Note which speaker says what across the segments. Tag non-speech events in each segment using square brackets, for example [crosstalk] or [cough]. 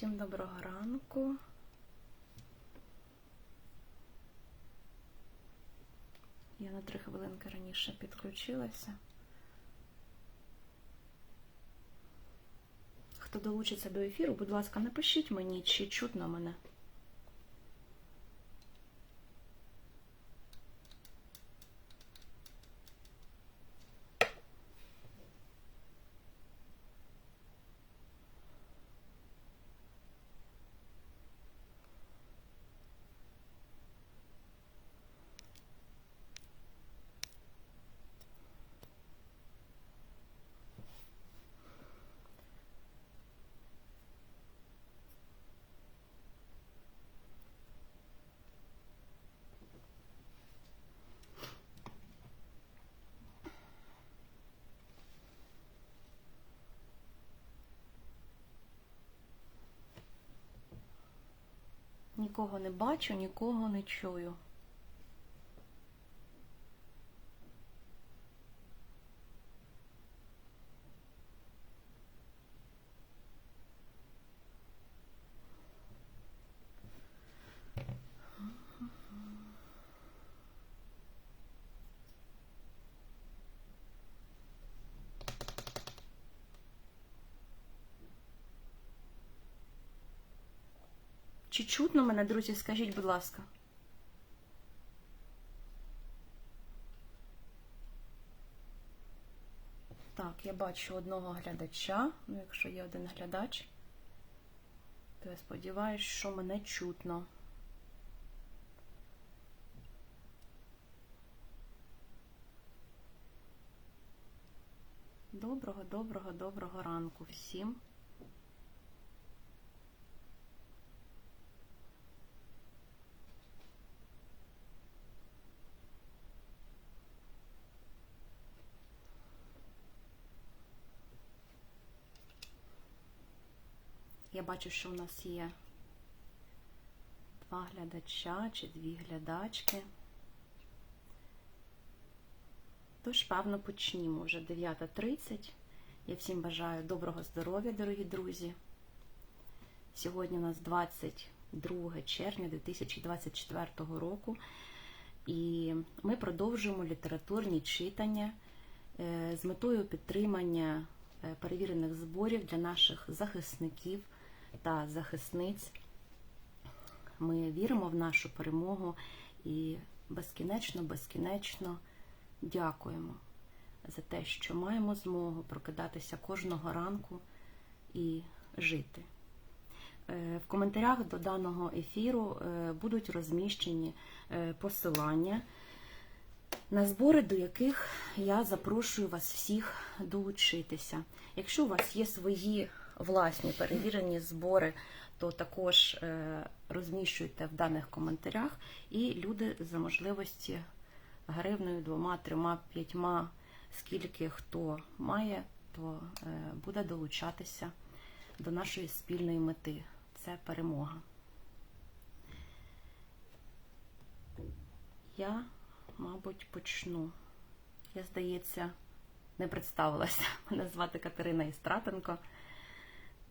Speaker 1: Всім доброго ранку. Я на три хвилинки раніше підключилася. Хто долучиться до ефіру, будь ласка, напишіть мені, чи чутно мене. Нікого не бачу, нікого не чую. Чи чутно мене, друзі, скажіть, будь ласка. Так, я бачу одного глядача. Ну, якщо є один глядач, то я сподіваюся, що мене чутно. Доброго, доброго, доброго ранку всім. Я бачу, що у нас є два глядача чи дві глядачки. Тож, певно, почнімо вже 9.30. Я всім бажаю доброго здоров'я, дорогі друзі. Сьогодні у нас 22 червня 2024 року, і ми продовжуємо літературні читання е, з метою підтримання е, перевірених зборів для наших захисників та захисниць. Ми віримо в нашу перемогу і безкінечно, безкінечно дякуємо за те, що маємо змогу прокидатися кожного ранку і жити. Е, В коментарях до даного ефіру е, будуть розміщені е, посилання на збори, до яких я запрошую вас всіх долучитися. Якщо у вас є свої власні перевірені збори, то також е, розміщуйте в даних коментарях, і люди за можливості гривною, двома, трьома, п'ятьма, скільки хто має, то е, буде долучатися до нашої спільної мети. Це перемога. Я, мабуть, почну. Я, здається, не представилася. [laughs] Мене звати Катерина Істратенко.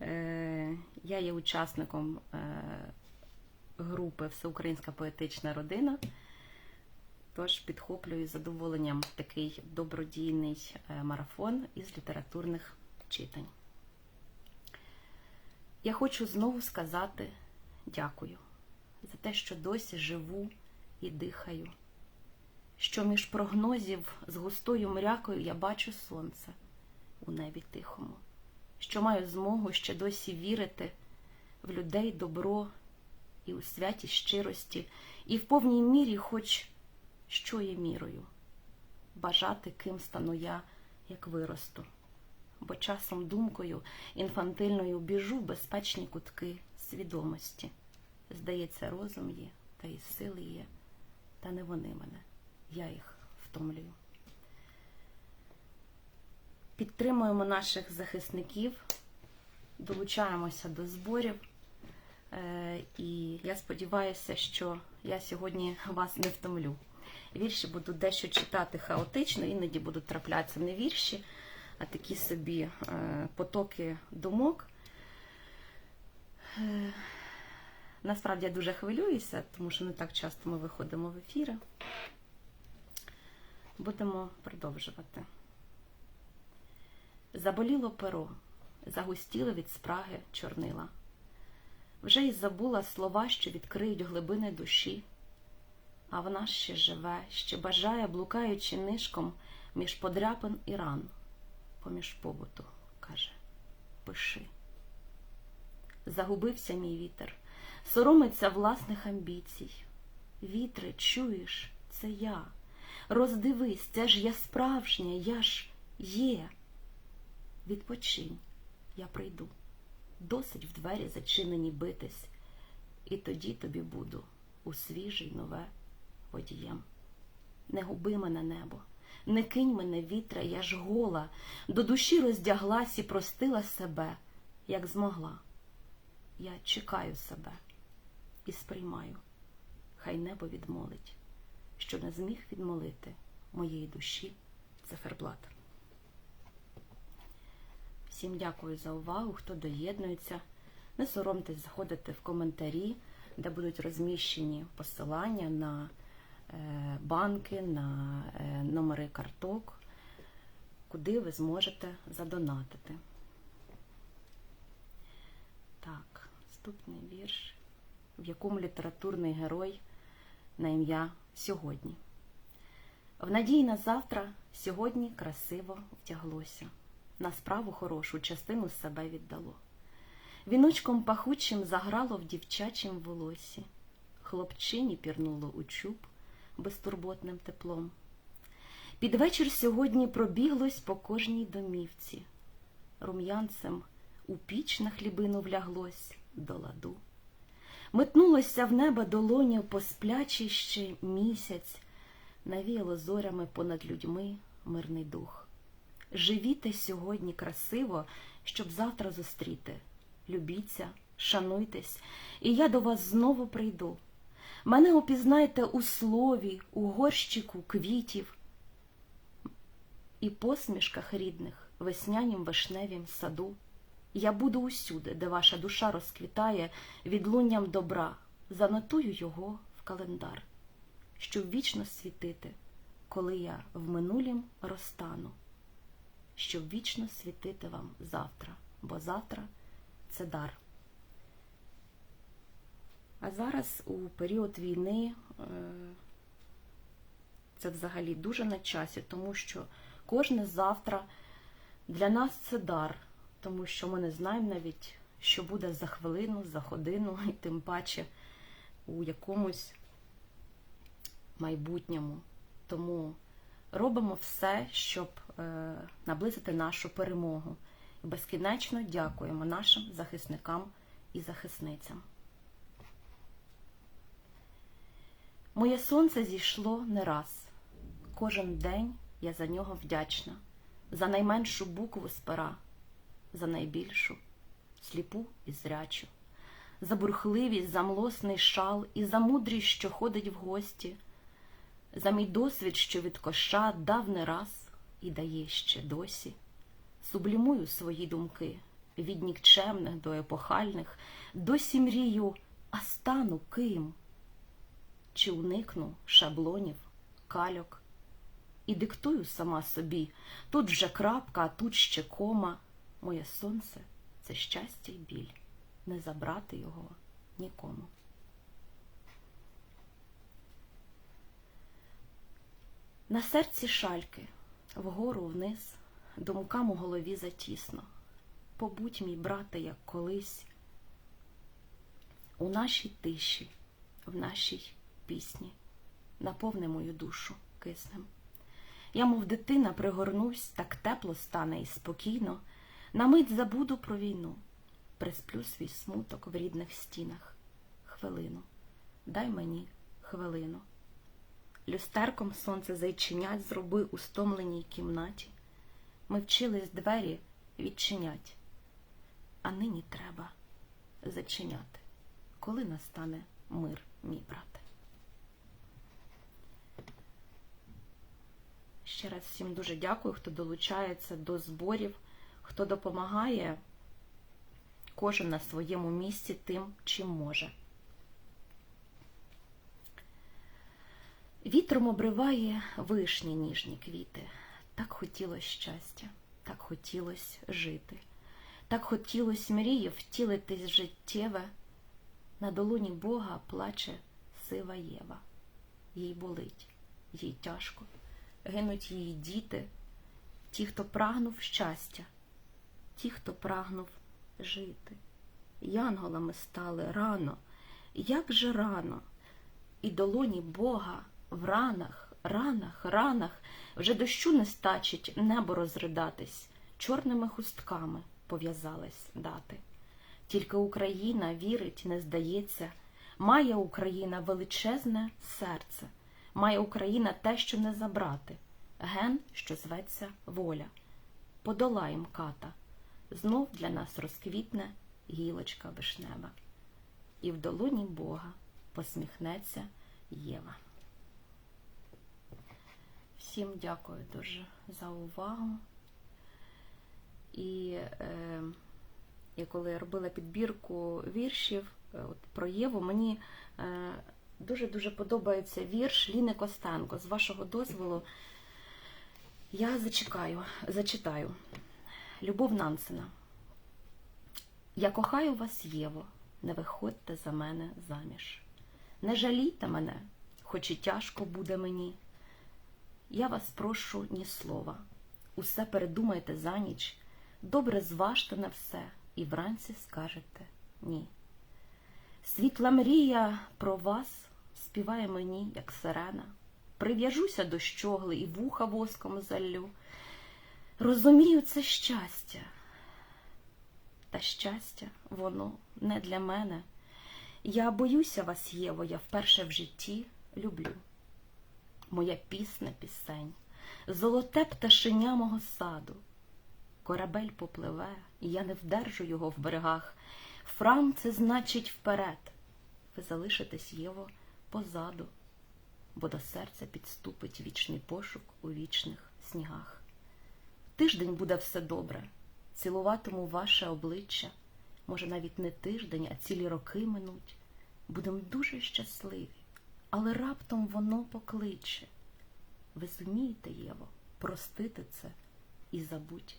Speaker 1: Е, Я є учасником е, групи Всеукраїнська поетична родина. Тож підхоплюю з задоволенням такий добродійний е, марафон із літературних читань. Я хочу знову сказати дякую за те, що досі живу і дихаю, що між прогнозів з густою мрякою я бачу сонце у небі тихому, що маю змогу ще досі вірити в людей добро і у святі щирості, і в повній мірі, хоч що є мірою, бажати, ким стану я, як виросту, бо часом думкою інфантильною біжу в безпечні кутки свідомості. Здається, розум є, та і сили є, та не вони мене, я їх втомлюю. Підтримуємо наших захисників, долучаємося до зборів. Е, І я сподіваюся, що я сьогодні вас не втомлю. Вірші буду дещо читати хаотично, іноді будуть траплятися не вірші, а такі собі е, потоки думок. Е, Насправді я дуже хвилююся, тому що не так часто ми виходимо в ефіри. Будемо продовжувати. Заболіло перо, загустіло від спраги чорнила. Вже й забула слова, що відкриють глибини душі, а вона ще живе, ще бажає, блукаючи нишком між подряпин і ран, поміж побуту, каже, пиши. Загубився мій вітер, соромиться власних амбіцій. Вітре, чуєш, це я. Роздивись, це ж я справжня, я ж є. Відпочинь, я прийду. Досить в двері зачинені битись, і тоді тобі буду у свіжий нове водієм. Не губи мене небо, не кинь мене вітра, я ж гола, до душі роздяглась і простила себе, як змогла. Я чекаю себе і сприймаю, хай небо відмолить, що не зміг відмолити моєї душі циферблат. Всім дякую за увагу, хто доєднується. Не соромтесь заходити в коментарі, де будуть розміщені посилання на е, банки, на е, номери карток, куди ви зможете задонатити. Так, наступний вірш, в якому літературний герой на ім'я сьогодні. В надії на завтра сьогодні красиво втяглося на справу хорошу частину себе віддало. Віночком пахучим заграло в дівчачім волосі, хлопчині пірнуло у чуб безтурботним теплом. Під вечір сьогодні пробіглось по кожній домівці, рум'янцем у піч на хлібину вляглось до ладу. Метнулося в небо долоню посплячий ще місяць, навіяло зорями понад людьми мирний дух. Живіте сьогодні красиво, щоб завтра зустріти. Любіться, шануйтесь, і я до вас знову прийду. Мене опізнайте у слові, у горщику квітів і посмішках рідних, веснянім вишневім саду. Я буду усюди, де ваша душа розквітає відлунням добра, занотую його в календар, щоб вічно світити, коли я в минулім розтану щоб вічно світити вам завтра, бо завтра це дар. А зараз у період війни е, це взагалі дуже на часі, тому що кожне завтра для нас це дар, тому що ми не знаємо навіть, що буде за хвилину, за годину, [laughs] і тим паче у якомусь майбутньому. Тому робимо все, щоб наблизити нашу перемогу. Безкінечно дякуємо нашим захисникам і захисницям. Моє сонце зійшло не раз. Кожен день я за нього вдячна, за найменшу букву з пера, за найбільшу, сліпу і зрячу, за бурхливість, за млосний шал і за мудрість, що ходить в гості за мій досвід, що від коша дав не раз і дає ще досі. Сублімую свої думки від нікчемних до епохальних, досі мрію, а стану ким? Чи уникну шаблонів, кальок, і диктую сама собі тут вже крапка, а тут ще кома. Моє сонце це щастя й біль, не забрати його нікому. На серці шальки, вгору вниз, думкам у голові затісно. Побудь, мій брате, як колись, у нашій тиші, в нашій пісні, наповни мою душу киснем. Я, мов дитина, пригорнусь, так тепло стане і спокійно, на мить забуду про війну, присплю свій смуток в рідних стінах. Хвилину, дай мені хвилину. Люстерком сонце зайчинять зроби у стомленій кімнаті. Ми вчились двері відчинять, а нині треба зачиняти, коли настане мир, мій брате. Ще раз всім дуже дякую, хто долучається до зборів, хто допомагає кожен на своєму місці тим, чим може. Вітром обриває вишні ніжні квіти. Так хотілось щастя, так хотілось жити, так хотілось мрії втілитись життєве. На долоні Бога плаче сива Єва. Їй болить, їй тяжко, гинуть її діти, ті, хто прагнув щастя, ті, хто прагнув жити. Янголами стали рано, як же рано, і долоні Бога в ранах, ранах, ранах вже дощу не стачить небо розридатись, чорними хустками пов'язались дати. Тільки Україна вірить, не здається, має Україна величезне серце, має Україна те, що не забрати, ген, що зветься воля. Подолаєм ката, знов для нас розквітне гілочка вишнева. І в долоні Бога посміхнеться Єва. Всім дякую дуже за увагу. І е, я коли робила підбірку віршів е, от, про Єву, мені е, дуже-дуже подобається вірш Ліни Костенко. З вашого дозволу я зачекаю, зачитаю. Любов Нансена. Я кохаю вас, Єво, не виходьте за мене заміж. Не жалійте мене, хоч і тяжко буде мені. Я вас прошу ні слова. Усе передумайте за ніч, добре зважте на все і вранці скажете ні. Світла мрія про вас співає мені, як сирена. Прив'яжуся до щогли і вуха воском заллю. Розумію, це щастя. Та щастя, воно не для мене. Я боюся вас, Єво, я вперше в житті люблю. Моя пісня пісень, золоте пташеня мого саду. Корабель попливе, і я не вдержу його в берегах. Фрам це значить вперед. Ви залишитесь, Єво, позаду, бо до серця підступить вічний пошук у вічних снігах. Тиждень буде все добре, цілуватиму ваше обличчя. Може, навіть не тиждень, а цілі роки минуть. Будем дуже щасливі, але раптом воно покличе. Ви зумієте, Єво, простити це і забудь.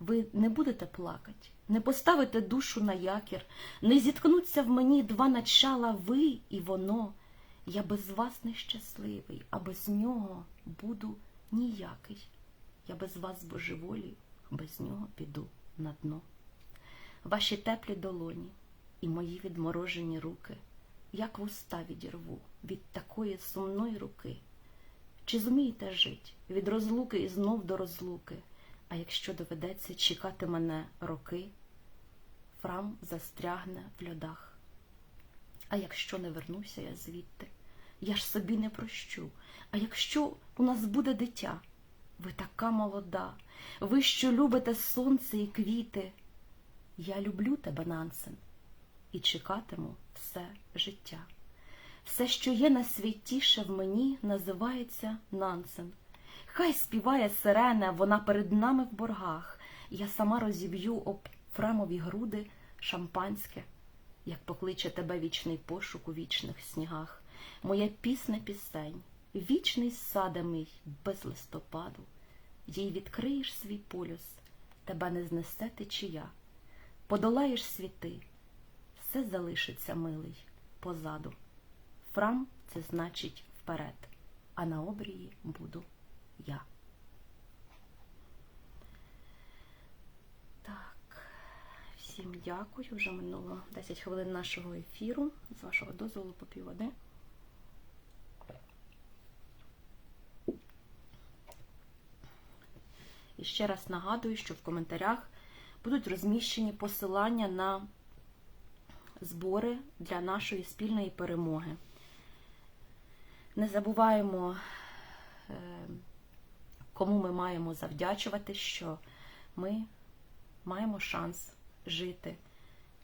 Speaker 1: Ви не будете плакать, не поставите душу на якір, не зіткнуться в мені два начала ви і воно. Я без вас нещасливий, а без нього буду ніякий. Я без вас божеволію, без нього піду на дно. Ваші теплі долоні і мої відморожені руки, як вуста відірву від такої сумної руки. Чи зумієте жить від розлуки і знов до розлуки? А якщо доведеться чекати мене роки, Фрам застрягне в льодах. А якщо не вернуся я звідти, я ж собі не прощу. А якщо у нас буде дитя, ви така молода, ви що любите сонце і квіти, я люблю тебе, Нансен, і чекатиму все життя. Все, що є найсвятіше в мені, називається Нансен. Хай співає сирена, вона перед нами в боргах. Я сама розіб'ю об фрамові груди шампанське, як покличе тебе вічний пошук у вічних снігах. Моя пісня пісень, вічний саде мій без листопаду. Їй відкриєш свій полюс, тебе не знесе течія. Подолаєш світи, все залишиться, милий, позаду. Фрам це значить вперед, а на обрії буду я. Так, всім дякую. Вже минуло 10 хвилин нашого ефіру. З вашого дозволу попів води. І ще раз нагадую, що в коментарях будуть розміщені посилання на збори для нашої спільної перемоги. Не забуваємо, кому ми маємо завдячувати, що ми маємо шанс жити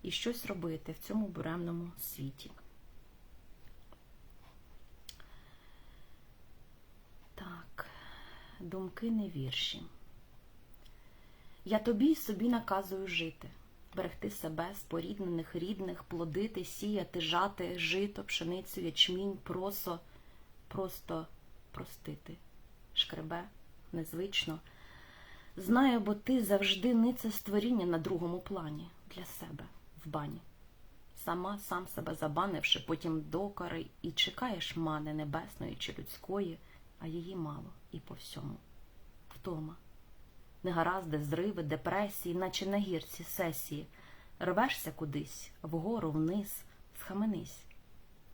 Speaker 1: і щось робити в цьому буремному світі. Так, думки не вірші. Я тобі й собі наказую жити, берегти себе, споріднених, рідних, плодити, сіяти, жати, жито, пшеницю, ячмінь, просо, просто простити. Шкребе, незвично. Знаю, бо ти завжди нице створіння на другому плані для себе в бані. Сама сам себе забанивши, потім докори, і чекаєш мани небесної чи людської, а її мало і по всьому. Втома. Негаразди, зриви, депресії, наче на гірці сесії. Рвешся кудись, вгору, вниз, схаменись,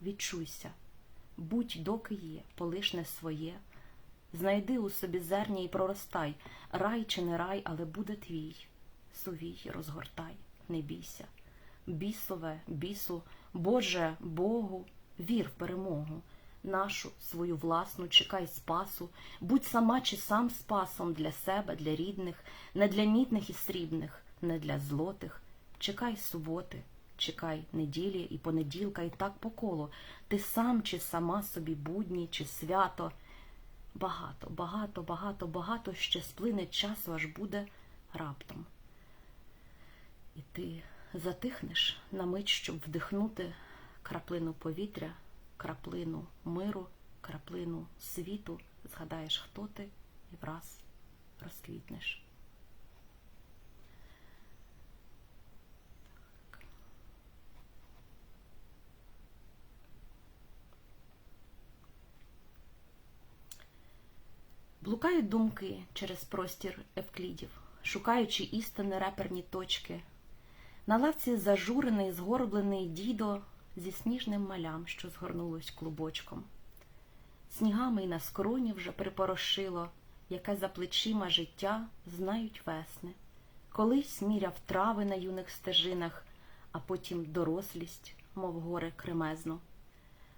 Speaker 1: відчуйся, будь доки є, полиш не своє. Знайди у собі зерня і проростай, рай чи не рай, але буде твій. Сувій, розгортай, не бійся. Бісове, бісу, Боже, Богу, вір в перемогу. Нашу, свою власну, чекай спасу, будь сама чи сам спасом для себе, для рідних, не для мідних і срібних, не для злотих. Чекай суботи, чекай неділі і понеділка, і так по колу. Ти сам чи сама собі будні, чи свято. Багато, багато, багато, багато ще сплине часу, аж буде раптом. І ти затихнеш на мить, щоб вдихнути краплину повітря, краплину миру, краплину світу, згадаєш, хто ти, і враз розквітнеш. Блукають думки через простір евклідів, шукаючи істини реперні точки. На лавці зажурений, згорблений дідо зі сніжним малям, що згорнулось клубочком. Снігами й на скроні вже припорошило, яке за плечима життя знають весни. Колись міряв трави на юних стежинах, а потім дорослість, мов горе кремезно.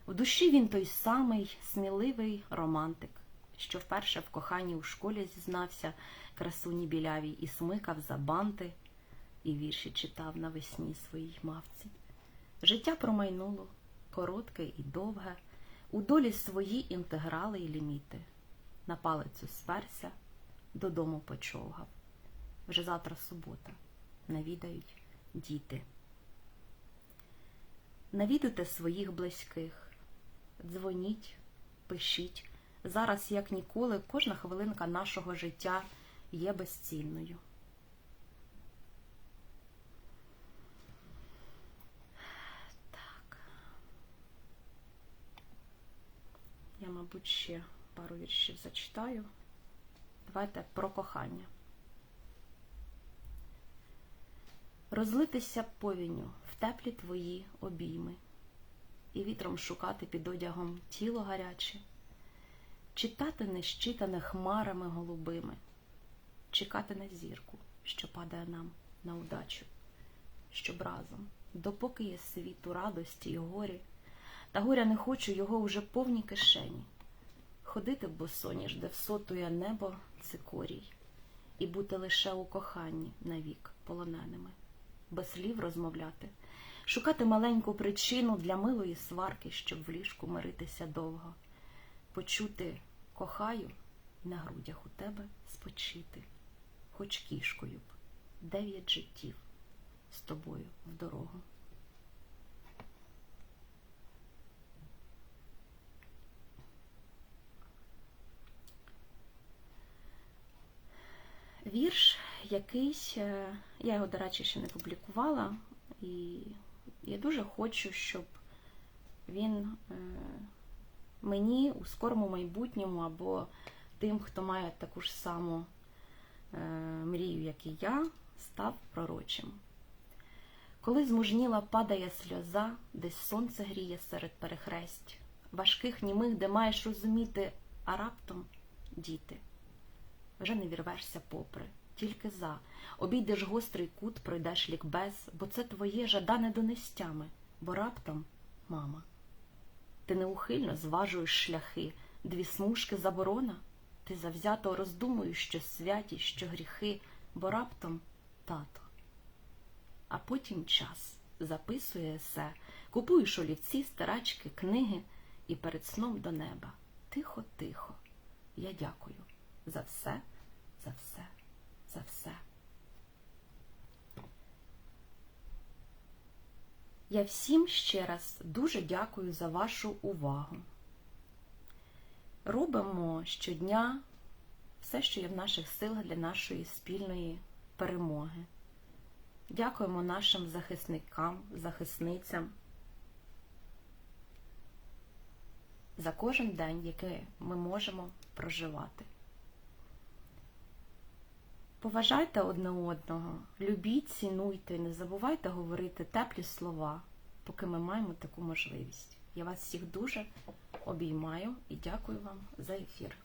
Speaker 1: В душі він той самий сміливий романтик, що вперше в коханні у школі зізнався красуні білявій і смикав за банти, і вірші читав навесні своїй мавці. Життя промайнуло, коротке і довге, у долі свої інтеграли і ліміти. На палицю сперся, додому почовгав. Вже завтра субота, навідають діти. Навідуйте своїх близьких, дзвоніть, пишіть. Зараз, як ніколи, кожна хвилинка нашого життя є безцінною. Так. Я, мабуть, ще пару віршів зачитаю. Давайте про кохання. Розлитися повінню в теплі твої обійми, і вітром шукати під одягом тіло гаряче, читати нещитане хмарами голубими, чекати на зірку, що падає нам на удачу, щоб разом, допоки є світу радості й горі, та горя не хочу його уже повні кишені, ходити босоніж, де всотує небо цикорій, і бути лише у коханні навік полоненими. Без слів розмовляти, шукати маленьку причину для милої сварки, щоб в ліжку миритися довго, почути кохаю на грудях у тебе спочити, хоч кішкою б дев'ять життів з тобою в дорогу. Вірш якийсь, е, я його, до речі, ще не публікувала, і я дуже хочу, щоб він е, мені у скорому майбутньому або тим, хто має таку ж саму е, мрію, як і я, став пророчим. Коли змужніла падає сльоза, десь сонце гріє серед перехресть, важких німих, де маєш розуміти, а раптом діти. Вже не вірвешся попри, тільки за. Обійдеш гострий кут, пройдеш лікбез, бо це твоє жадане донестями, бо раптом мама. Ти неухильно зважуєш шляхи, дві смужки заборона, ти завзято роздумуєш, що святі, що гріхи, бо раптом тато. А потім час записує есе, купуєш олівці, старачки, книги і перед сном до неба. Тихо, тихо. Я дякую за все, за все, за все. Я всім ще раз дуже дякую за вашу увагу. Робимо щодня все, що є в наших силах для нашої спільної перемоги. Дякуємо нашим захисникам, захисницям за кожен день, який ми можемо проживати. Поважайте одне одного, любіть, цінуйте, не забувайте говорити теплі слова, поки ми маємо таку можливість. Я вас всіх дуже обіймаю і дякую вам за ефір.